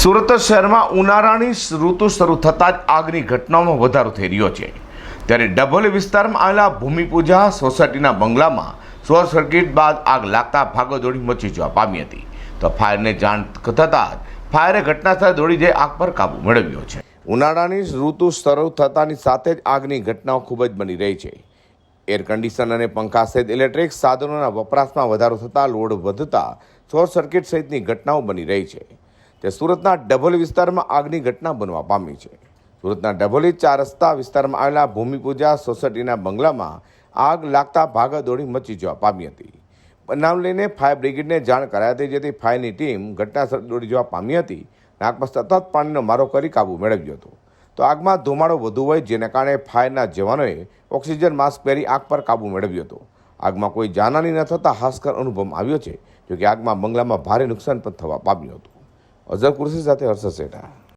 સુરત શહેરમાં ઉનાળાની ઋતુ શરૂ થતાં જ આગની ઘટનાઓમાં વધારો થઈ રહ્યો છે. ત્યારે ડભોલી વિસ્તારમાં આવેલા ભૂમિપૂજા સોસાયટીના બંગલામાં શોર્ટ સર્કિટ બાદ આગ લાગતા ભાગોદોડી મચી જવા પામી હતી. તો ફાયરને જાણ થતાં જ ફાયરે ઘટનાસ્થળે દોડી જઈ આગ પર કાબુ મેળવ્યો છે. ઉનાળાની ઋતુ શરૂ થતાની સાથે જ આગની ઘટનાઓ ખૂબ જ બની રહી છે. એર કન્ડિશન અને પંખા સહિત ઇલેક્ટ્રિક સાધનોના વપરાશમાં વધારો થતાં લોડ વધતા શોર્ટ સર્કિટ સહિતની ઘટનાઓ બની રહી છે. તે સુરતના ડભોલી વિસ્તારમાં આગની ઘટના બનવા પામી છે. સુરતના ડભોલી ચાર રસ્તા વિસ્તારમાં આવેલા ભૂમિપૂજા સોસાયટીના બંગલામાં આગ લાગતા ભાગદોડી મચી જવા પામી હતી. બનાવ લઈને ફાયર બ્રિગેડને જાણ કરાઈ હતી, જેથી ફાયરની ટીમ ઘટનાસ્થળ દોડી જવા પામી હતી. પર સતત પાણીનો મારો કરી કાબુ મેળવ્યો હતો. તો આગમાં ધુમાડો વધુ હોય, જેના કારણે ફાયરના જવાનોએ ઓક્સિજન માસ્ક પહેરી આગ પર કાબુ મેળવ્યો હતો. આગમાં કોઈ જાનહાની ન થતાં હાસ્કર અનુભવ આવ્યો છે, જોકે આગમાં બંગલામાં ભારે નુકસાન પણ થવા પામ્યું હતું. અઝર કુર્સી સાથે હર્ષદ સેઠા